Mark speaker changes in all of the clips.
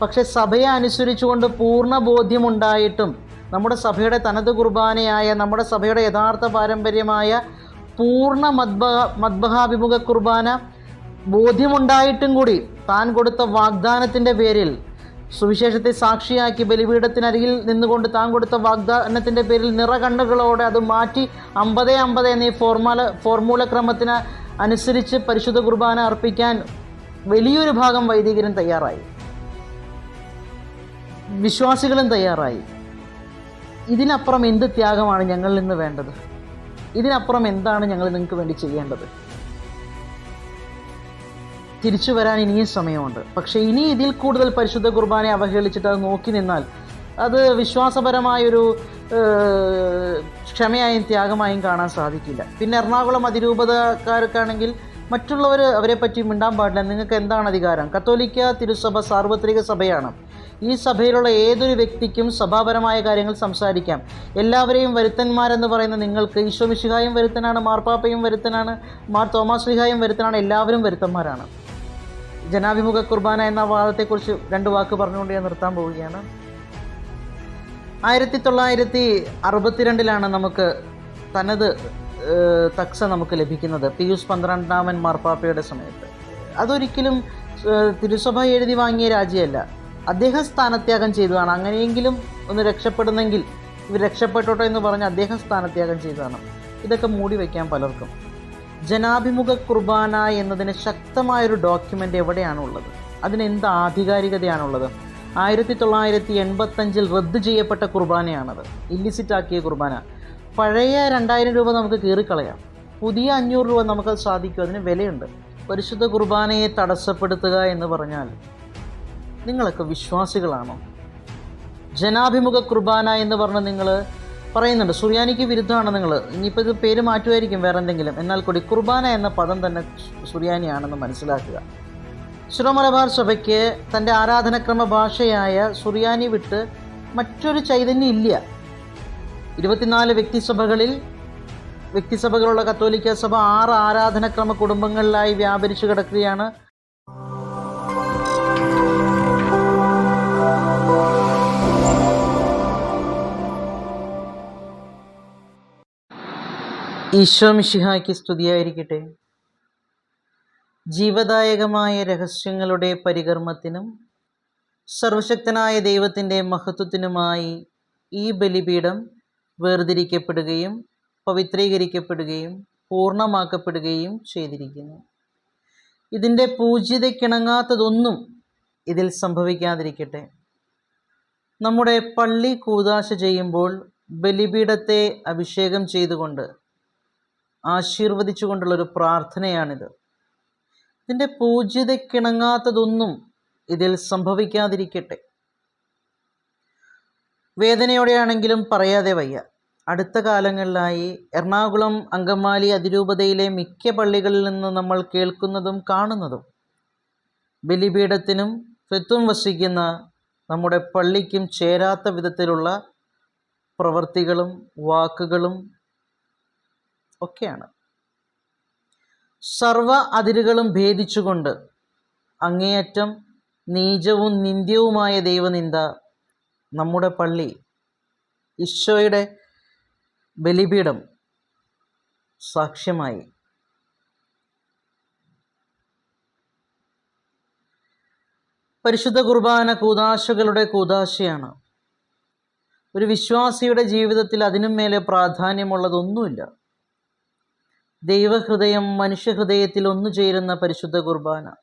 Speaker 1: പക്ഷെ സഭയെ അനുസരിച്ചുകൊണ്ട് പൂർണ ബോധ്യമുണ്ടായിട്ടും നമ്മുടെ സഭയുടെ തനത് കുർബാനയായ നമ്മുടെ സഭയുടെ യഥാർത്ഥ പാരമ്പര്യമായ പൂർണ മദ്ബഹ മദ്ബഹാഭിമുഖ കുർബാന ബോധ്യമുണ്ടായിട്ടും കൂടി താൻ കൊടുത്ത വാഗ്ദാനത്തിന്റെ പേരിൽ സുവിശേഷത്തെ സാക്ഷിയാക്കി ബലിപീഠത്തിനരികിൽ നിന്നുകൊണ്ട് താൻ കൊടുത്ത വാഗ്ദാനത്തിന്റെ പേരിൽ നിറകണ്ണുകളോടെ അത് മാറ്റി അമ്പത് അമ്പത് എന്നീ ഫോർമുല ഫോർമൂല ക്രമത്തിന് അനുസരിച്ച് പരിശുദ്ധ കുർബാന അർപ്പിക്കാൻ വലിയൊരു ഭാഗം വൈദികരും തയ്യാറായി. വിശ്വാസികളും തയ്യാറായി. ഇതിനപ്പുറം എന്ത് ത്യാഗമാണ് ഞങ്ങളിൽ നിന്ന് വേണ്ടത്? ഇതിനപ്പുറം എന്താണ് ഞങ്ങൾ നിങ്ങൾക്ക് വേണ്ടി ചെയ്യേണ്ടത്? തിരിച്ചു വരാൻ ഇനിയും സമയമുണ്ട്. പക്ഷേ ഇനി ഇതിൽ കൂടുതൽ പരിശുദ്ധ കുർബാനെ അവഹേളിച്ചിട്ട് അത് നോക്കി നിന്നാൽ അത് വിശ്വാസപരമായൊരു ക്ഷമയായും ത്യാഗമായും കാണാൻ സാധിക്കില്ല. പിന്നെ എറണാകുളം അതിരൂപതക്കാർക്കാണെങ്കിൽ മറ്റുള്ളവർ അവരെ പറ്റി മിണ്ടാൻ പാടില്ല. നിങ്ങൾക്ക് എന്താണ് അധികാരം? കത്തോലിക്ക തിരുസഭ സാർവത്രിക സഭയാണ്. ഈ സഭയിലുള്ള ഏതൊരു വ്യക്തിക്കും സഭാപരമായ കാര്യങ്ങൾ സംസാരിക്കാം. എല്ലാവരെയും വരുത്തന്മാരെന്ന് പറയുന്ന നിങ്ങൾക്ക് ഈശോ മിശിഹായും വരുത്തനാണ് മാർപ്പാപ്പയും വരുത്തനാണ് മാർ തോമാസ് ലിഹായും വരുത്തനാണ് എല്ലാവരും വരുത്തന്മാരാണ്. ജനാഭിമുഖ കുർബാന എന്ന വാദത്തെക്കുറിച്ച് രണ്ട് വാക്ക് പറഞ്ഞുകൊണ്ട് ഞാൻ നിർത്താൻ പോവുകയാണ്. ആയിരത്തി തൊള്ളായിരത്തി അറുപത്തിരണ്ടിലാണ് നമുക്ക് തനത് തക്സ നമുക്ക് ലഭിക്കുന്നത് പിയൂസ് പന്ത്രണ്ടാമൻ മാർപ്പാപ്പയുടെ സമയത്ത്. അതൊരിക്കലും തിരുസഭ എഴുതി വാങ്ങിയ രാജ്യമല്ല. അദ്ദേഹം സ്ഥാനത്യാഗം ചെയ്തതാണ്. അങ്ങനെയെങ്കിലും ഒന്ന് രക്ഷപ്പെടുന്നെങ്കിൽ ഇവർ രക്ഷപ്പെട്ടോട്ടെ എന്ന് പറഞ്ഞ് അദ്ദേഹം സ്ഥാനത്യാഗം ചെയ്തതാണ്. ഇതൊക്കെ മൂടി വയ്ക്കാൻ പലർക്കും. ജനാഭിമുഖ കുർബാന എന്നതിന് ശക്തമായൊരു ഡോക്യുമെന്റ് എവിടെയാണുള്ളത്? അതിന് എന്ത് ആധികാരികതയാണുള്ളത്? ആയിരത്തി തൊള്ളായിരത്തി എൺപത്തഞ്ചിൽ റദ്ദ് ചെയ്യപ്പെട്ട കുർബാനയാണത്. ഇല്ലിസിറ്റ് ആക്കിയ കുർബാന. പഴയ രണ്ടായിരം രൂപ നമുക്ക് കീറിക്കളയാം. പുതിയ അഞ്ഞൂറ് രൂപ നമുക്കത് സാധിക്കും. അതിന് വിലയുണ്ട്. പരിശുദ്ധ കുർബാനയെ തടസ്സപ്പെടുത്തുക എന്ന് പറഞ്ഞാൽ നിങ്ങളൊക്കെ വിശ്വാസികളാണോ? ജനാഭിമുഖ കുർബാന എന്ന് പറഞ്ഞ് നിങ്ങൾ പറയുന്നുണ്ട്. സുറിയാനിക്ക് വിരുദ്ധമാണ് നിങ്ങൾ ഇനിയിപ്പോൾ ഇത് പേര് മാറ്റുമായിരിക്കും വേറെ എന്തെങ്കിലും എന്നാൽ കൂടി കുർബാന എന്ന പദം തന്നെ സുറിയാനിയാണെന്ന് മനസ്സിലാക്കുക. സുരമലബാർ സഭയ്ക്ക് തന്റെ ആരാധനക്രമ ഭാഷയായ സുറിയാനി വിട്ട് മറ്റൊരു ചൈതന്യം ഇല്ല. ഇരുപത്തിനാല് വ്യക്തിസഭകളിൽ വ്യക്തിസഭകളുള്ള കത്തോലിക്ക സഭ ആറ് ആരാധനക്രമ കുടുംബങ്ങളിലായി വ്യാപരിച്ചു കിടക്കുകയാണ് ഈശോ മിഷിഹായ്ക്ക് സ്തുതിയായിരിക്കട്ടെ. ജീവദായകമായ രഹസ്യങ്ങളുടെ പരികർമ്മത്തിനും സർവശക്തനായ ദൈവത്തിന്റെ മഹത്വത്തിനുമായി ഈ ബലിപീഠം വേർതിരിക്കപ്പെടുകയും പവിത്രീകരിക്കപ്പെടുകയും പൂർണമാക്കപ്പെടുകയും ചെയ്തിരിക്കുന്നു. ഇതിന്റെ പൂജ്യതയ്ക്കിണങ്ങാത്തതൊന്നും ഇതിൽ സംഭവിക്കാതിരിക്കട്ടെ. നമ്മുടെ പള്ളി കൂതാശ ചെയ്യുമ്പോൾ ബലിപീഠത്തെ അഭിഷേകം ചെയ്തുകൊണ്ട് ആശീർവദിച്ചുകൊണ്ടുള്ളൊരു പ്രാർത്ഥനയാണിത്. ഇതിന്റെ പൂജ്യതയ്ക്കിണങ്ങാത്തതൊന്നും ഇതിൽ സംഭവിക്കാതിരിക്കട്ടെ. വേദനയോടെയാണെങ്കിലും പറയാതെ വയ്യ. അടുത്ത കാലങ്ങളിലായി എറണാകുളം അങ്കമാലി അതിരൂപതയിലെ മിക്ക പള്ളികളിൽ നിന്ന് നമ്മൾ കേൾക്കുന്നതും കാണുന്നതും ബലിപീഠത്തിനും സ്വത്വം വസിക്കുന്ന നമ്മുടെ പള്ളിക്കും ചേരാത്ത വിധത്തിലുള്ള പ്രവൃത്തികളും വാക്കുകളും ഒക്കെയാണ്. സർവ അതിരുകളും ഭേദിച്ചുകൊണ്ട് അങ്ങേയറ്റം നീചവും നിന്ദ്യവുമായ ദൈവനിന്ദ നമ്മുടെ പള്ളി ഈശോയുടെ ബലിപീഠം സാക്ഷ്യമായി. പരിശുദ്ധ കുർബാന കൂതാശകളുടെ കൂതാശയാണ് ഒരു വിശ്വാസിയുടെ ജീവിതത്തിൽ അതിനും മേലെ പ്രാധാന്യമുള്ളതൊന്നുമില്ല. ദൈവഹൃദയം മനുഷ്യഹൃദയത്തിൽ ഒന്നു ചേരുന്ന പരിശുദ്ധ കുർബാന.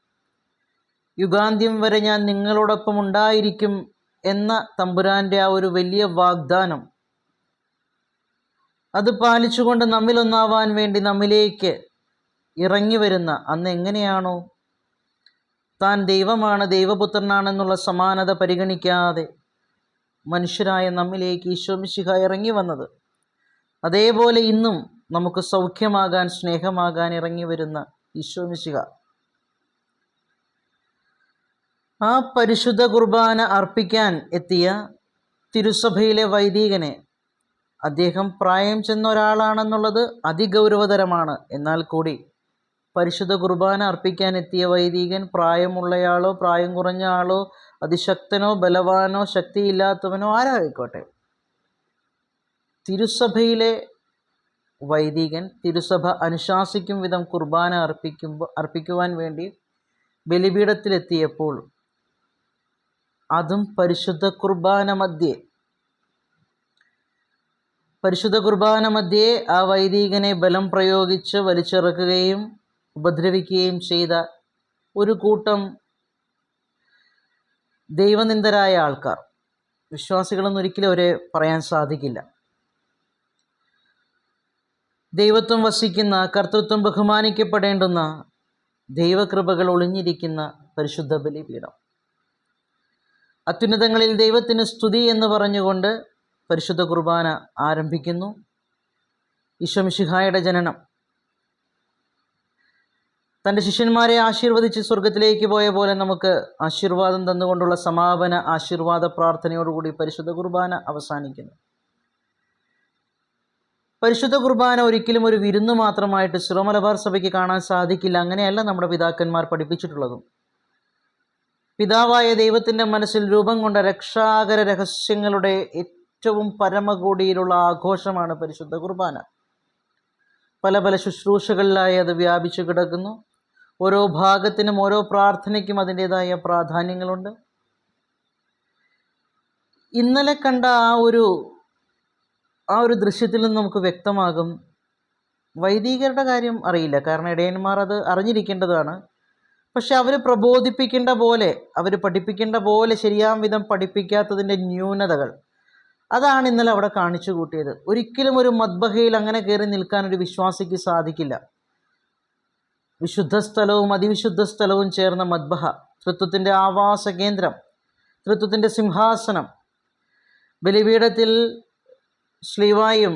Speaker 1: യുഗാന്ത്യം വരെ ഞാൻ നിങ്ങളോടൊപ്പം ഉണ്ടായിരിക്കും എന്ന തമ്പുരാന്റെ ആ ഒരു വലിയ വാഗ്ദാനം. അത് പാലിച്ചുകൊണ്ട് നമ്മിലൊന്നാവാൻ വേണ്ടി നമ്മിലേക്ക് ഇറങ്ങി വരുന്ന അന്ന് എങ്ങനെയാണോ? താൻ ദൈവമാണ് ദൈവപുത്രനാണെന്നുള്ള സമാനത പരിഗണിക്കാതെ മനുഷ്യരായ നമ്മിലേക്ക് ഈശോമിശിഹ ഇറങ്ങി വന്നത്. അതേപോലെ ഇന്നും നമുക്ക് സൗഖ്യമാകാൻ സ്നേഹമാകാൻ ഇറങ്ങി വരുന്ന ഈശ്വമിശിക ആ പരിശുദ്ധ കുർബാന അർപ്പിക്കാൻ എത്തിയ തിരുസഭയിലെ വൈദികനെ അദ്ദേഹം പ്രായം ചെന്ന ഒരാളാണെന്നുള്ളത് അതിഗൗരവതരമാണ്. എന്നാൽ കൂടി പരിശുദ്ധ കുർബാന അർപ്പിക്കാൻ എത്തിയ വൈദികൻ പ്രായമുള്ളയാളോ പ്രായം കുറഞ്ഞ ആളോ അതിശക്തനോ ബലവാനോ ശക്തിയില്ലാത്തവനോ ആരായിക്കോട്ടെ? തിരുസഭയിലെ വൈദികൻ തിരുസഭ അനുശാസിക്കും വിധം കുർബാന അർപ്പിക്കുമ്പോൾ അർപ്പിക്കുവാൻ വേണ്ടി ബലിപീഠത്തിലെത്തിയപ്പോൾ അതും പരിശുദ്ധ കുർബാന മധ്യേ. പരിശുദ്ധ കുർബാന മധ്യേ ആ വൈദികനെ ബലം പ്രയോഗിച്ച് വലിച്ചിറക്കുകയും ഉപദ്രവിക്കുകയും ചെയ്ത ഒരു കൂട്ടം ദൈവനിന്ദരായ ആൾക്കാർ. വിശ്വാസികളെന്നൊരിക്കലും അവരെ പറയാൻ സാധിക്കില്ല. ദൈവത്വം വസിക്കുന്ന കർത്തൃത്വം ബഹുമാനിക്കപ്പെടേണ്ടുന്ന ദൈവകൃപകൾ ഒളിഞ്ഞിരിക്കുന്ന പരിശുദ്ധ ബലിപീഠം. അത്യുന്നതങ്ങളിൽ ദൈവത്തിന് സ്തുതി എന്ന് പറഞ്ഞുകൊണ്ട് പരിശുദ്ധ കുർബാന ആരംഭിക്കുന്നു. ഈശ്വമിഷിഹായുടെ ജനനം. തന്റെ ശിഷ്യന്മാരെ ആശീർവദിച്ച് സ്വർഗത്തിലേക്ക് പോയ പോലെ നമുക്ക് ആശീർവാദം തന്നുകൊണ്ടുള്ള സമാപന ആശീർവാദ പ്രാർത്ഥനയോടുകൂടി പരിശുദ്ധ കുർബാന അവസാനിക്കുന്നു. പരിശുദ്ധ കുർബാന ഒരിക്കലും ഒരു വിരുന്ന് മാത്രമായിട്ട് സിറോമലബാർ സഭയ്ക്ക് കാണാൻ സാധിക്കില്ല. അങ്ങനെയല്ല നമ്മുടെ പിതാക്കന്മാർ പഠിപ്പിച്ചിട്ടുള്ളതും. പിതാവായ ദൈവത്തിന്റെ മനസ്സിൽ രൂപം കൊണ്ട രക്ഷാകര രഹസ്യങ്ങളുടെ ഏറ്റവും പരമകോടിയിലുള്ള ആഘോഷമാണ് പരിശുദ്ധ കുർബാന. പല പല ശുശ്രൂഷകളിലായി അത് വ്യാപിച്ചു കിടക്കുന്നു. ഓരോ ഭാഗത്തിനും ഓരോ പ്രാർത്ഥനയ്ക്കും അതിന്റെതായ പ്രാധാന്യങ്ങളുണ്ട്. ഇന്നലെ കണ്ട ആ ഒരു ആ ഒരു ദൃശ്യത്തിൽ നിന്ന് നമുക്ക് വ്യക്തമാകും. വൈദികരുടെ കാര്യം അറിയില്ല. കാരണം ഇടയന്മാർ അത് അറിഞ്ഞിരിക്കേണ്ടതാണ്. പക്ഷെ അവർ പ്രബോധിപ്പിക്കേണ്ട പോലെ അവർ പഠിപ്പിക്കേണ്ട പോലെ ശരിയാം വിധം പഠിപ്പിക്കാത്തതിന്റെ ന്യൂനതകൾ. അതാണ് ഇന്നലെ അവിടെ കാണിച്ചു കൂട്ടിയത്. ഒരിക്കലും ഒരു മദ്ബഹയിൽ അങ്ങനെ കയറി നിൽക്കാൻ ഒരു വിശ്വാസിക്ക് സാധിക്കില്ല. വിശുദ്ധ സ്ഥലവും അതിവിശുദ്ധ സ്ഥലവും ചേർന്ന മദ്ബഹ തൃത്വത്തിന്റെ ആവാസ കേന്ദ്രം തൃത്വത്തിന്റെ സിംഹാസനം ബലിപീഠത്തിൽ ശ്ലീവായും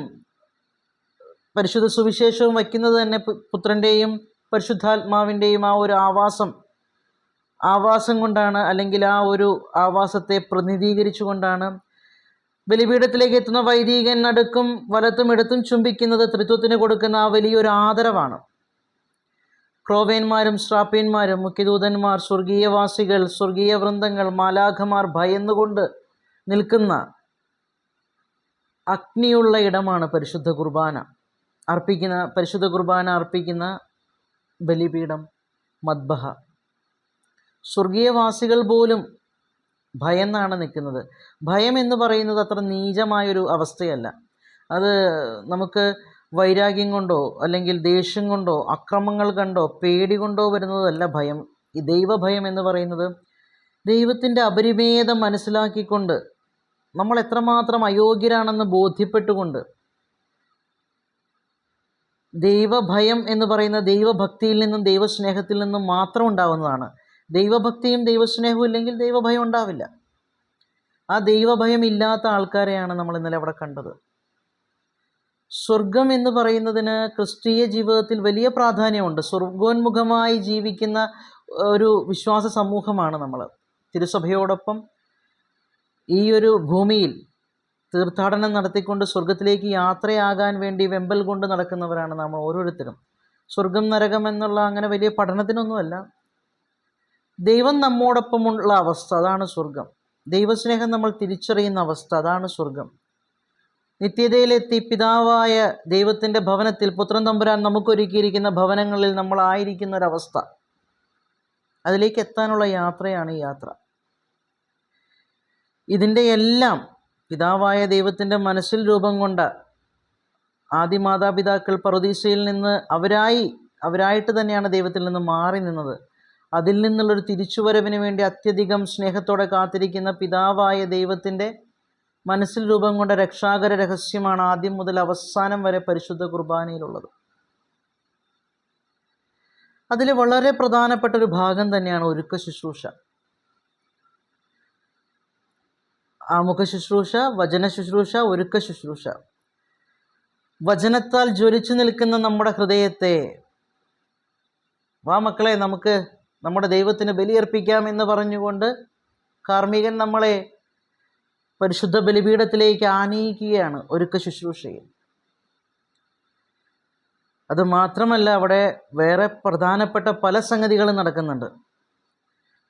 Speaker 1: പരിശുദ്ധ സുവിശേഷവും വയ്ക്കുന്നത് തന്നെ പുത്രന്റെയും പരിശുദ്ധാത്മാവിന്റെയും ആ ഒരു ആവാസം. ആവാസം കൊണ്ടാണ് അല്ലെങ്കിൽ ആ ഒരു ആവാസത്തെ പ്രതിനിധീകരിച്ചു കൊണ്ടാണ് ബലിപീഠത്തിലേക്ക് എത്തുന്ന വൈദികൻ നടുക്കും വലത്തും ഇടത്തും ചുംബിക്കുന്നത് ത്രിത്വത്തിന് കൊടുക്കുന്ന ആ വലിയൊരു ആദരവാണ്. ക്രോവേന്മാരും ശ്രാപ്യന്മാരും മുഖ്യദൂതന്മാർ സ്വർഗീയവാസികൾ സ്വർഗീയ വൃന്ദങ്ങൾ മാലാഖമാർ ഭയന്നുകൊണ്ട് നിൽക്കുന്ന അഗ്നിയുള്ള ഇടമാണ് പരിശുദ്ധ കുർബാന. അർപ്പിക്കുന്ന പരിശുദ്ധ കുർബാന അർപ്പിക്കുന്ന ബലിപീഠം മദ്ബഹ. സ്വർഗീയവാസികൾ പോലും ഭയന്നാണ് നിൽക്കുന്നത്. ഭയം എന്ന് പറയുന്നത് അത്ര നീചമായൊരു അവസ്ഥയല്ല. അത് നമുക്ക് വൈരാഗ്യം കൊണ്ടോ അല്ലെങ്കിൽ ദേഷ്യം കൊണ്ടോ അക്രമങ്ങൾ കണ്ടോ പേടി കൊണ്ടോ വരുന്നതല്ല ഭയം. ഈ ദൈവഭയം എന്ന് പറയുന്നത് ദൈവത്തിന്റെ അപരിമേതം മനസ്സിലാക്കിക്കൊണ്ട് നമ്മൾ എത്രമാത്രം അയോഗ്യരാണെന്ന് ബോധ്യപ്പെട്ടുകൊണ്ട് ദൈവഭയം എന്ന് പറയുന്ന ദൈവഭക്തിയിൽ നിന്നും ദൈവസ്നേഹത്തിൽ നിന്നും മാത്രം ഉണ്ടാവുന്നതാണ്. ദൈവഭക്തിയും ദൈവസ്നേഹവും ഇല്ലെങ്കിൽ ദൈവഭയം ഉണ്ടാവില്ല. ആ ദൈവഭയം ഇല്ലാത്ത ആൾക്കാരെയാണ് നമ്മൾ ഇന്നലെ അവിടെ കണ്ടത്. സ്വർഗം എന്ന് പറയുന്നതിന് ക്രിസ്തീയ ജീവിതത്തിൽ വലിയ പ്രാധാന്യമുണ്ട്. സ്വർഗോന്മുഖമായി ജീവിക്കുന്ന ഒരു വിശ്വാസ സമൂഹമാണ് നമ്മൾ. തിരുസഭയോടൊപ്പം ഈ ഒരു ഭൂമിയിൽ തീർത്ഥാടനം നടത്തിക്കൊണ്ട് സ്വർഗത്തിലേക്ക് യാത്രയാകാൻ വേണ്ടി വെമ്പൽ കൊണ്ട് നടക്കുന്നവരാണ് നാം ഓരോരുത്തരും. സ്വർഗം നരകം എന്നുള്ള അങ്ങനെ വലിയ പഠനത്തിനൊന്നുമല്ല. ദൈവം നമ്മോടൊപ്പമുള്ള അവസ്ഥ അതാണ് സ്വർഗം ദൈവസ്നേഹം നമ്മൾ തിരിച്ചറിയുന്ന അവസ്ഥ അതാണ് സ്വർഗം നിത്യതയിലെത്തി പിതാവായ ദൈവത്തിന്റെ ഭവനത്തിൽ പുത്രൻ തമ്പുരാൻ നമുക്കൊരുക്കിയിരിക്കുന്ന ഭവനങ്ങളിൽ നമ്മളായിരിക്കുന്ന ഒരവസ്ഥ അതിലേക്ക് എത്താനുള്ള യാത്രയാണ് ഈ യാത്ര. ഇതിന്റെ എല്ലാം പിതാവായ ദൈവത്തിന്റെ മനസ്സിൽ രൂപം കൊണ്ട ആദ്യ മാതാപിതാക്കൾ പ്രതീക്ഷയിൽ നിന്ന് അവരായി അവരായിട്ട് തന്നെയാണ് ദൈവത്തിൽ നിന്ന് മാറി നിന്നത്. അതിൽ നിന്നുള്ളൊരു തിരിച്ചുവരവിന് വേണ്ടി അത്യധികം സ്നേഹത്തോടെ കാത്തിരിക്കുന്ന പിതാവായ ദൈവത്തിന്റെ മനസ്സിൽ രൂപം കൊണ്ട രക്ഷാകര രഹസ്യമാണ് ആദ്യം മുതൽ അവസാനം വരെ പരിശുദ്ധ കുർബാനയിലുള്ളത്. അതിൽ വളരെ പ്രധാനപ്പെട്ട ഒരു ഭാഗം തന്നെയാണ് ഒരുക്ക ശുശ്രൂഷ. ആമുഖ ശുശ്രൂഷ വചന ശുശ്രൂഷ ഒരുക്ക ശുശ്രൂഷ. വചനത്താൽ ജ്വലിച്ചു നിൽക്കുന്ന നമ്മുടെ ഹൃദയത്തെ വാ മക്കളെ നമുക്ക് നമ്മുടെ ദൈവത്തിന് ബലിയർപ്പിക്കാം എന്ന് പറഞ്ഞുകൊണ്ട് കാർമ്മികൻ നമ്മളെ പരിശുദ്ധ ബലിപീഠത്തിലേക്ക് ആനയിക്കുകയാണ് ഒരുക്ക ശുശ്രൂഷയിൽ. അത് മാത്രമല്ല അവിടെ വേറെ പ്രധാനപ്പെട്ട പല സംഗതികളും നടക്കുന്നുണ്ട്.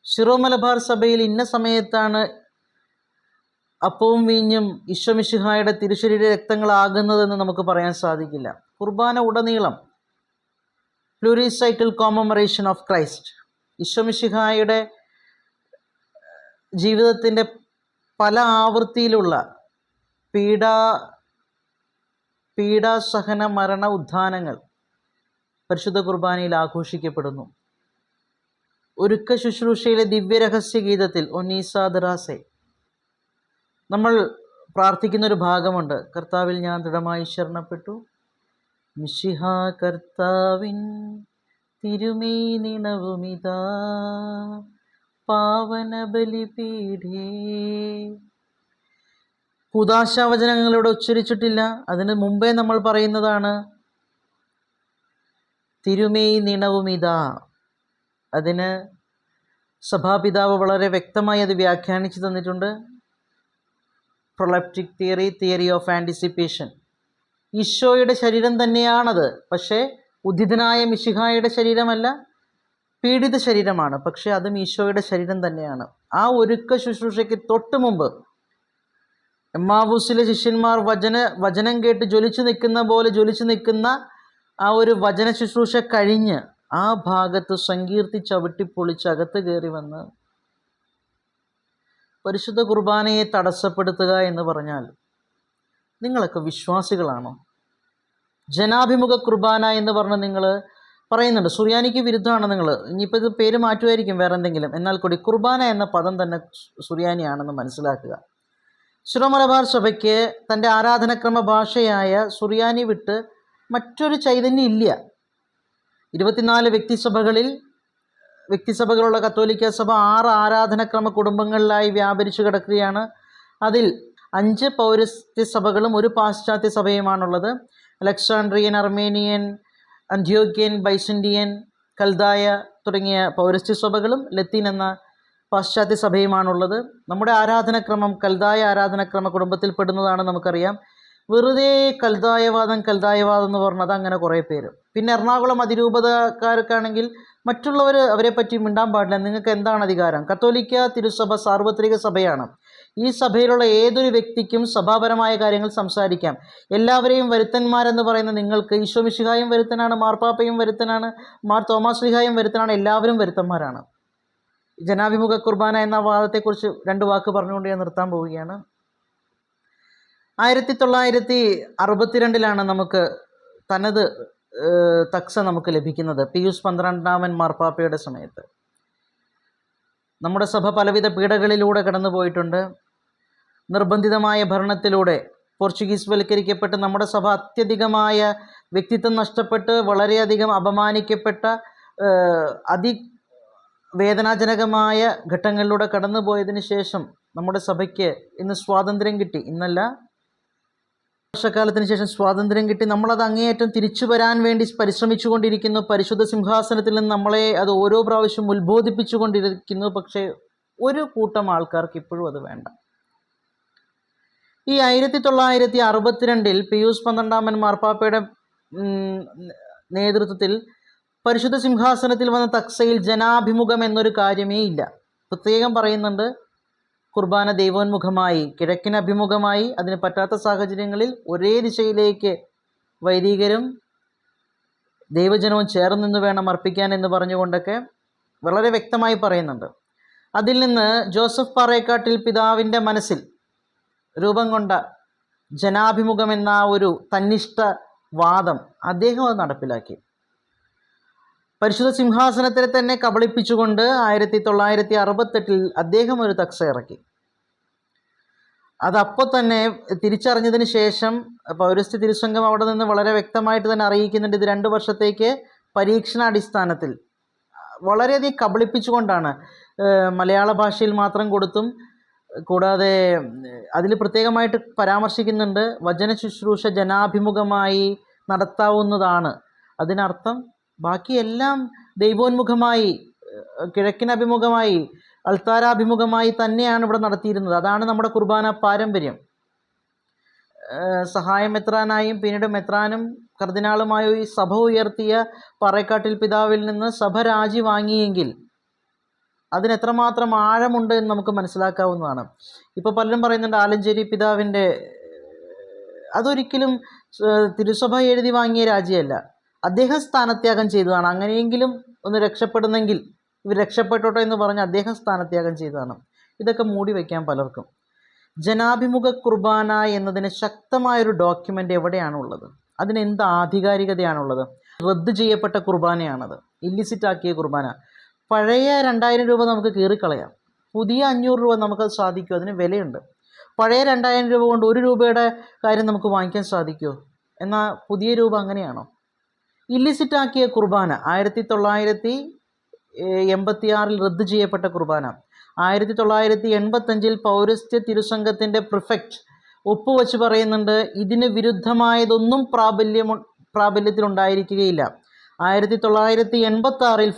Speaker 1: ശിറോമലബാർ സഭയിൽ ഇന്ന സമയത്താണ് അപ്പവും വീഞ്ഞും ഈശ്വമിഷിഹായുടെ തിരുശരീര രക്തങ്ങളാകുന്നതെന്ന് നമുക്ക് പറയാൻ സാധിക്കില്ല. കുർബാന ഉടനീളം പ്ലൂരിസൈക്കിൾ കോമമറേഷൻ ഓഫ് ക്രൈസ്റ്റ് ഈശ്വമിഷിഹായുടെ ജീവിതത്തിന്റെ പല ആവൃത്തിയിലുള്ള പീഡാ പീഡാസഹന മരണ ഉദ്ധാനങ്ങൾ പരിശുദ്ധ കുർബാനയിൽ ആഘോഷിക്കപ്പെടുന്നു. ഒരുക്ക ശുശ്രൂഷയിലെ ദിവ്യരഹസ്യ ഗീതത്തിൽ ഒനീസ ദറാസെ നമ്മൾ പ്രാർത്ഥിക്കുന്നൊരു ഭാഗമുണ്ട്. കർത്താവിൽ ഞാൻ ദൃഢമായി ശരണപ്പെട്ടു. മിഷിഹ കർത്താവിൻ തിരുമേ നിണവുമിതാ പാവന ബലിപീഠേ കുദാശാവചനങ്ങളിവിടെ ഉച്ചരിച്ചിട്ടില്ല. അതിന് മുമ്പേ നമ്മൾ പറയുന്നതാണ് തിരുമേ നിണവുമിതാ അതിന് സഭാപിതാവ് വളരെ വ്യക്തമായി അത് വ്യാഖ്യാനിച്ചു തന്നിട്ടുണ്ട്. Proleptic theory theory of anticipation ഈശോയുടെ ശരീരം തന്നെയാണത്. പക്ഷേ ഉദിതനായ മിശിഹായുടെ ശരീരമല്ല പീഡിത ശരീരമാണ്. പക്ഷേ അതും ഈശോയുടെ ശരീരം തന്നെയാണ്. ആ ഒരുക്ക ശുശ്രൂഷയ്ക്ക് തൊട്ട് മുമ്പ് എമ്മാവൂസിലെ ശിഷ്യന്മാർ വചന വചനം കേട്ട് ജ്വലിച്ചു നിൽക്കുന്ന പോലെ ജ്വലിച്ചു നിൽക്കുന്ന ആ ഒരു വചന ശുശ്രൂഷ കഴിഞ്ഞ് ആ ഭാഗത്ത് സങ്കീർത്തി ചവിട്ടിപ്പൊളിച്ച് അകത്ത് കയറി വന്ന് പരിശുദ്ധ കുർബാനയെ തടസ്സപ്പെടുത്തുക എന്ന് പറഞ്ഞാൽ നിങ്ങളൊക്കെ വിശ്വാസികളാണോ? ജനാഭിമുഖ കുർബാന എന്ന് പറഞ്ഞ് നിങ്ങൾ പറയുന്നുണ്ട്. സുറിയാനിക്ക് വിരുദ്ധമാണ് നിങ്ങൾ. ഇനിയിപ്പോൾ ഇത് പേര് മാറ്റുമായിരിക്കും വേറെ എന്തെങ്കിലും. എന്നാൽ കൂടി കുർബാന എന്ന പദം തന്നെ സുറിയാനിയാണെന്ന് മനസ്സിലാക്കുക. ശിരോമലബാർ സഭയ്ക്ക് തന്റെ ആരാധനക്രമ ഭാഷയായ സുറിയാനി വിട്ട് മറ്റൊരു ചൈതന്യം ഇല്ല. ഇരുപത്തിനാല് വ്യക്തിസഭകളിൽ വ്യക്തിസഭകളുള്ള കത്തോലിക്ക സഭ ആറ് ആരാധനക്രമ കുടുംബങ്ങളിലായി വ്യാപരിച്ചു കിടക്കുകയാണ്. അതിൽ അഞ്ച് പൗരസ്ത്യ സഭകളും ഒരു പാശ്ചാത്യ സഭയുമാണുള്ളത്. അലക്സാണ്ട്രിയൻ അർമേനിയൻ അന്ത്യോഗ്യൻ ബൈസൻഡിയൻ കൽദായ തുടങ്ങിയ പൗരസ്ത്യ സഭകളും ലത്തീൻ എന്ന പാശ്ചാത്യ സഭയുമാണുള്ളത്. നമ്മുടെ ആരാധനക്രമം കൽദായ ആരാധനക്രമ കുടുംബത്തിൽപ്പെടുന്നതാണ് നമുക്കറിയാം. വെറുതെ കൽദായവാദം കൽദായവാദം എന്ന് പറഞ്ഞത് അങ്ങനെ കുറേ പേര്. പിന്നെ എറണാകുളം അതിരൂപതക്കാർക്കാണെങ്കിൽ മറ്റുള്ളവർ അവരെ പറ്റി മിണ്ടാൻ പാടില്ല. നിങ്ങൾക്ക് എന്താണ് അധികാരം? കത്തോലിക്ക തിരുസഭ സാർവത്രിക സഭയാണ്. ഈ സഭയിലുള്ള ഏതൊരു വ്യക്തിക്കും സഭാപരമായ കാര്യങ്ങൾ സംസാരിക്കാം. എല്ലാവരെയും വരുത്തന്മാരെന്ന് പറയുന്ന നിങ്ങൾക്ക്. ഈശോമിഷിഹായും വരുത്തനാണ് മാർപ്പാപ്പയും വരുത്തനാണ് മാർ തോമസ് ലിഹായും വരുത്തനാണ്. എല്ലാവരും വരുത്തന്മാരാണ്. ജനാഭിമുഖ കുർബാന എന്ന വാദത്തെക്കുറിച്ച് രണ്ട് വാക്ക് പറഞ്ഞുകൊണ്ട് ഞാൻ നിർത്താൻ പോവുകയാണ്. ആയിരത്തി തൊള്ളായിരത്തി അറുപത്തിരണ്ടിലാണ് നമുക്ക് തനത് തക്സ നമുക്ക് ലഭിക്കുന്നത് പിയൂസ് പന്ത്രണ്ടാമൻ മാർപ്പാപ്പയുടെ സമയത്ത്. നമ്മുടെ സഭ പലവിധ പീഡകളിലൂടെ കടന്നുപോയിട്ടുണ്ട് നിർബന്ധിതമായ ഭരണത്തിലൂടെ പോർച്ചുഗീസ് വൽക്കരിക്കപ്പെട്ട് നമ്മുടെ സഭ അത്യധികമായ വ്യക്തിത്വം നഷ്ടപ്പെട്ട് വളരെയധികം അപമാനിക്കപ്പെട്ട അതി വേദനാജനകമായ ഘട്ടങ്ങളിലൂടെ കടന്നുപോയതിന് ശേഷം നമ്മുടെ സഭയ്ക്ക് ഇന്ന് സ്വാതന്ത്ര്യം കിട്ടി. ഇന്നല്ല വർഷക്കാലത്തിന് ശേഷം സ്വാതന്ത്ര്യം കിട്ടി. നമ്മളത് അങ്ങേയറ്റം തിരിച്ചു വരാൻ വേണ്ടി പരിശ്രമിച്ചുകൊണ്ടിരിക്കുന്നു. പരിശുദ്ധ സിംഹാസനത്തിൽ നിന്ന് നമ്മളെ അത് ഓരോ പ്രാവശ്യം ഉത്ബോധിപ്പിച്ചുകൊണ്ടിരിക്കുന്നു. പക്ഷേ ഒരു കൂട്ടം ആൾക്കാർക്ക് ഇപ്പോഴും അത് വേണ്ട. ഈ ആയിരത്തി തൊള്ളായിരത്തി അറുപത്തിരണ്ടിൽ പിയൂസ് പന്ത്രണ്ടാമൻ മാർപ്പാപ്പയുടെ നേതൃത്വത്തിൽ പരിശുദ്ധ സിംഹാസനത്തിൽ വന്ന തക്സയിൽ ജനാഭിമുഖം എന്നൊരു കാര്യമേ ഇല്ല. പ്രത്യേകം പറയുന്നുണ്ട് കുർബാന ദൈവോന്മുഖമായി കിഴക്കിന് അഭിമുഖമായി അതിന് പറ്റാത്ത സാഹചര്യങ്ങളിൽ ഒരേ ദിശയിലേക്ക് വൈദികരും ദൈവജനവും ചേർന്ന് നിന്ന് വേണം അർപ്പിക്കാൻ എന്ന് പറഞ്ഞുകൊണ്ടൊക്കെ വളരെ വ്യക്തമായി പറയുന്നുണ്ട്. അതിൽ നിന്ന് ജോസഫ് പാറേക്കാട്ടിൽ പിതാവിന്റെ മനസ്സിൽ രൂപം കൊണ്ട ജനാഭിമുഖമെന്ന ഒരു തന്നിഷ്ട വാദം അദ്ദേഹം അത് നടപ്പിലാക്കി. പരിശുദ്ധ സിംഹാസനത്തിൽ തന്നെ കബളിപ്പിച്ചുകൊണ്ട് ആയിരത്തി തൊള്ളായിരത്തി അറുപത്തെട്ടിൽ അദ്ദേഹം ഒരു തക്സ ഇറക്കി. അതപ്പോൾ തന്നെ തിരിച്ചറിഞ്ഞതിന് ശേഷം പൗരസ്ത്യ തിരുസംഘം അവിടെ നിന്ന് വളരെ വ്യക്തമായിട്ട് തന്നെ അറിയിക്കുന്നുണ്ട് ഇത് രണ്ട് വർഷത്തേക്ക് പരീക്ഷണാടിസ്ഥാനത്തിൽ. വളരെയധികം കബളിപ്പിച്ചുകൊണ്ടാണ് മലയാള ഭാഷയിൽ മാത്രം കൊടുത്തും കൂടാതെ അതിൽ പ്രത്യേകമായിട്ട് പരാമർശിക്കുന്നുണ്ട് വചന ശുശ്രൂഷ ജനാഭിമുഖമായി നടത്താവുന്നതാണ്. അതിനർത്ഥം ബാക്കിയെല്ലാം ദൈവോന്മുഖമായി കിഴക്കിനഭിമുഖമായി അൾത്താരാഭിമുഖമായി തന്നെയാണ് ഇവിടെ നടത്തിയിരുന്നത്. അതാണ് നമ്മുടെ കുർബാന പാരമ്പര്യം. സഹായം മെത്രാനായും പിന്നീട് മെത്രാനും കർദിനാളുമായും സഭ ഉയർത്തിയ പാറേക്കാട്ടിൽ പിതാവിൽ നിന്ന് സഭ രാജി വാങ്ങിയെങ്കിൽ അതിന് എത്രമാത്രം ആഴമുണ്ട് എന്ന് നമുക്ക് മനസ്സിലാക്കാവുന്നതാണ്. ഇപ്പോൾ പലരും പറയുന്നുണ്ട് ആലഞ്ചേരി പിതാവിന്റെ അതൊരിക്കലും തിരുസഭ എഴുതി വാങ്ങിയ രാജ്യമല്ല. അദ്ദേഹം സ്ഥാനത്യാഗം ചെയ്തതാണ്. അങ്ങനെയെങ്കിലും ഒന്ന് രക്ഷപ്പെടുന്നെങ്കിൽ ഇവർ രക്ഷപ്പെട്ടോട്ടെ എന്ന് പറഞ്ഞ് അദ്ദേഹം സ്ഥാനത്യാഗം ചെയ്തതാണ്. ഇതൊക്കെ മൂടി വയ്ക്കാൻ പലർക്കും. ജനാഭിമുഖ കുർബാന എന്നതിന് ശക്തമായൊരു ഡോക്യുമെന്റ് എവിടെയാണുള്ളത്? അതിന് എന്ത് ആധികാരികതയാണുള്ളത്? റദ്ദ് ചെയ്യപ്പെട്ട കുർബാനയാണത്. ഇല്ലിസിറ്റ് ആക്കിയ കുർബാന. പഴയ രണ്ടായിരം രൂപ നമുക്ക് കീറിക്കളയാം. പുതിയ അഞ്ഞൂറ് രൂപ നമുക്കത് സാധിക്കും അതിന് വിലയുണ്ട്. പഴയ രണ്ടായിരം രൂപ കൊണ്ട് ഒരു രൂപയുടെ കാര്യം നമുക്ക് വാങ്ങിക്കാൻ സാധിക്കുമോ? എന്നാൽ പുതിയ രൂപ അങ്ങനെയാണോ? ഇല്ലിസിറ്റ് ആക്കിയ കുർബാന ആയിരത്തി തൊള്ളായിരത്തി എൺപത്തി ആറിൽ റദ്ദ് ചെയ്യപ്പെട്ട കുർബാന. ആയിരത്തി തൊള്ളായിരത്തി എൺപത്തഞ്ചിൽ പൗരസ്ത്യ തിരുസംഘത്തിന്റെ പ്രിഫെക്റ്റ് ഒപ്പുവെച്ച് പറയുന്നുണ്ട് ഇതിന് വിരുദ്ധമായതൊന്നും പ്രാബല്യം പ്രാബല്യത്തിലുണ്ടായിരിക്കുകയില്ല. ആയിരത്തി തൊള്ളായിരത്തി എൺപത്തി ആറിൽ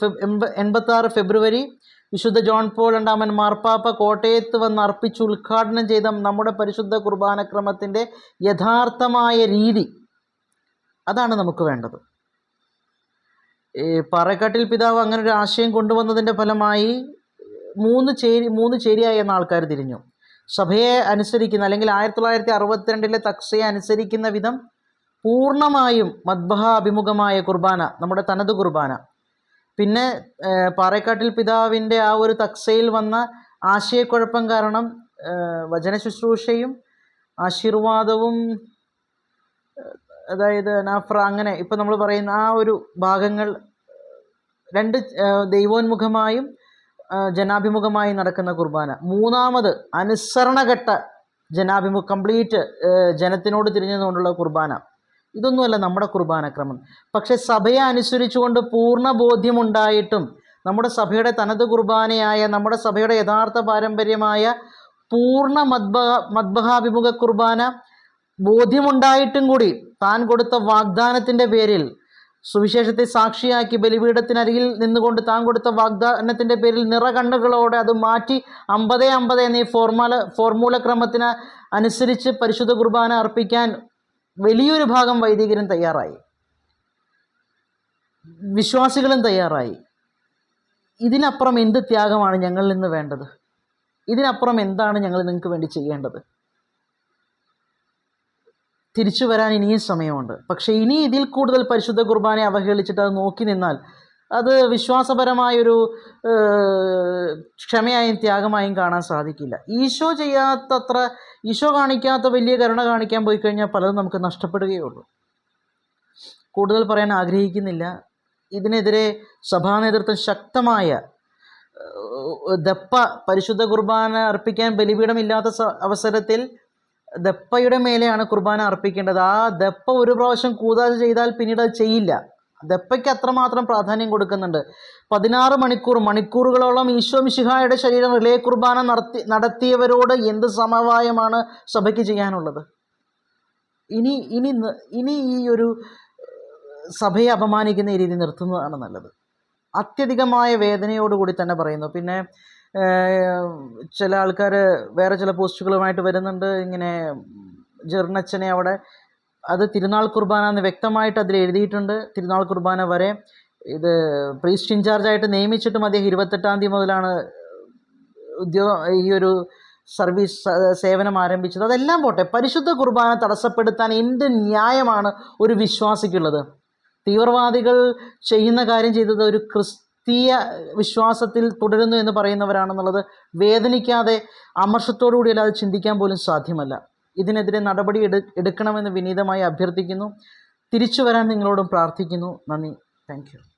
Speaker 1: എൺപത്തി ആറ് ഫെബ്രുവരി വിശുദ്ധ ജോൺ പോൾ രണ്ടാമൻ മാർപ്പാപ്പ കോട്ടയത്ത് വന്ന് അർപ്പിച്ച് ഉദ്ഘാടനം ചെയ്ത നമ്മുടെ പരിശുദ്ധ കുർബാനക്രമത്തിന്റെ യഥാർത്ഥമായ രീതി അതാണ് നമുക്ക് വേണ്ടത്. ഈ പാറക്കാട്ടിൽ പിതാവ് അങ്ങനെ ഒരു ആശയം കൊണ്ടുവന്നതിന്റെ ഫലമായി മൂന്ന് ചേരി മൂന്ന് ചേരിയായി എന്ന ആൾക്കാർ തിരിഞ്ഞു. സഭയെ അനുസരിക്കുന്ന അല്ലെങ്കിൽ ആയിരത്തി തൊള്ളായിരത്തി അറുപത്തിരണ്ടിലെ തക്സയെ അനുസരിക്കുന്ന വിധം പൂർണമായും മദ്ബഹ അഭിമുഖമായ കുർബാന നമ്മുടെ തനത് കുർബാന. പിന്നെ പാറക്കാട്ടിൽ പിതാവിന്റെ ആ ഒരു തക്സയിൽ വന്ന ആശയക്കുഴപ്പം കാരണം വചന ശുശ്രൂഷയും ആശീർവാദവും അതായത് നാഫ്ര അങ്ങനെ ഇപ്പം നമ്മൾ പറയുന്ന ആ ഒരു ഭാഗങ്ങൾ രണ്ട് ദൈവോന്മുഖമായും ജനാഭിമുഖമായും നടക്കുന്ന കുർബാന. മൂന്നാമത് അനുസരണഘട്ട ജനാഭിമുഖ കംപ്ലീറ്റ് ജനത്തിനോട് തിരിഞ്ഞതുകൊണ്ടുള്ള കുർബാന. ഇതൊന്നുമല്ല നമ്മുടെ കുർബാനക്രമം. പക്ഷെ സഭയെ അനുസരിച്ചുകൊണ്ട് പൂർണ ബോധ്യമുണ്ടായിട്ടും നമ്മുടെ സഭയുടെ തനത് കുർബാനയായ നമ്മുടെ സഭയുടെ യഥാർത്ഥ പാരമ്പര്യമായ പൂർണ മദ്ബഹ മദ്ബഹാഭിമുഖ കുർബാന ബോധ്യമുണ്ടായിട്ടും കൂടി താൻ കൊടുത്ത വാഗ്ദാനത്തിന്റെ പേരിൽ സുവിശേഷത്തെ സാക്ഷിയാക്കി ബലിപീഠത്തിനരികിൽ നിന്നുകൊണ്ട് താൻ കൊടുത്ത വാഗ്ദാനത്തിന്റെ പേരിൽ നിറകണ്ണുകളോടെ അത് മാറ്റി അമ്പത് അമ്പത് എന്നീ ഫോർമാല ഫോർമൂല ക്രമത്തിന് അനുസരിച്ച് പരിശുദ്ധ കുർബാന അർപ്പിക്കാൻ വലിയൊരു ഭാഗം വൈദികരും തയ്യാറായി. വിശ്വാസികളും തയ്യാറായി. ഇതിനപ്പുറം എന്ത് ത്യാഗമാണ് ഞങ്ങളിൽ നിന്ന് വേണ്ടത്? ഇതിനപ്പുറം എന്താണ് ഞങ്ങൾ നിങ്ങൾക്ക് വേണ്ടി ചെയ്യേണ്ടത്? തിരിച്ചു വരാൻ ഇനിയും സമയമുണ്ട്. പക്ഷേ ഇനി ഇതിൽ കൂടുതൽ പരിശുദ്ധ കുർബാനെ അവഹേളിച്ചിട്ട് അത് നോക്കി നിന്നാൽ അത് വിശ്വാസപരമായൊരു ക്ഷമയായും ത്യാഗമായും കാണാൻ സാധിക്കില്ല. ഈശോ ചെയ്യാത്തത്ര ഈശോ കാണിക്കാത്ത വലിയ കരുണ കാണിക്കാൻ പോയി കഴിഞ്ഞാൽ പലതും നമുക്ക് നഷ്ടപ്പെടുകയുള്ളൂ കൂടുതൽ പറയാൻ ആഗ്രഹിക്കുന്നില്ല. ഇതിനെതിരെ സഭാ നേതൃത്വം ശക്തമായ ദപ്പ പരിശുദ്ധ കുർബാന അർപ്പിക്കാൻ ബലിപീഠമില്ലാത്ത അവസരത്തിൽ ദപ്പയുടെ മേലെയാണ് കുർബാന അർപ്പിക്കേണ്ടത്. ആ ദപ്പ ഒരു പ്രാവശ്യം കൂതാശ ചെയ്താൽ പിന്നീട് അത് ചെയ്യില്ല. ദപ്പയ്ക്ക് അത്രമാത്രം പ്രാധാന്യം കൊടുക്കുന്നുണ്ട്. പതിനാറ് മണിക്കൂർ മണിക്കൂറുകളോളം ഈശോ മിശിഹായുടെ ശരീരം റിലേ കുർബാന നടത്തി നടത്തിയവരോട് എന്ത് സമവായമാണ് സഭയ്ക്ക് ചെയ്യാനുള്ളത്? ഇനി ഇനി ഇനി ഈ ഒരു സഭയെ അപമാനിക്കുന്ന രീതി നിർത്തുന്നതാണ് നല്ലത്. അത്യധികമായ വേദനയോടുകൂടി തന്നെ പറയുന്നു. പിന്നെ ചില ആൾക്കാർ വേറെ ചില പോസ്റ്റുകളുമായിട്ട് വരുന്നുണ്ട്. ഇങ്ങനെ ജെറിനച്ചനെ അവിടെ അത് തിരുനാൾ കുർബാന എന്ന് വ്യക്തമായിട്ട് അതിൽ എഴുതിയിട്ടുണ്ട്. തിരുനാൾ കുർബാന വരെ ഇത് പ്രീസ്റ്റ് ഇൻചാർജായിട്ട് നിയമിച്ചിട്ടും അദ്ദേഹം ഇരുപത്തെട്ടാം തീയതി മുതലാണ് ഉദ്യോഗം ഈ ഒരു സർവീസ് സേവനം ആരംഭിച്ചത്. അതെല്ലാം പോട്ടെ പരിശുദ്ധ കുർബാന തടസ്സപ്പെടുത്താൻ എന്ത് ന്യായമാണ് ഒരു വിശ്വാസിക്കുള്ളത്. തീവ്രവാദികൾ ചെയ്യുന്ന കാര്യം ചെയ്തത് ഒരു ക്രിസ്തീയ വിശ്വാസത്തിൽ തുടരുന്നു എന്ന് പറയുന്നവരാണെന്നുള്ളത് വേദനിക്കാതെ അമർഷത്തോടു കൂടി അല്ലാതെ ചിന്തിക്കാൻ പോലും സാധ്യമല്ല. ഇതിനെതിരെ നടപടി എടു എടുക്കണമെന്ന് വിനീതമായി അഭ്യർത്ഥിക്കുന്നു. തിരിച്ചു വരാൻ നിങ്ങളോടും പ്രാർത്ഥിക്കുന്നു. നന്ദി. താങ്ക്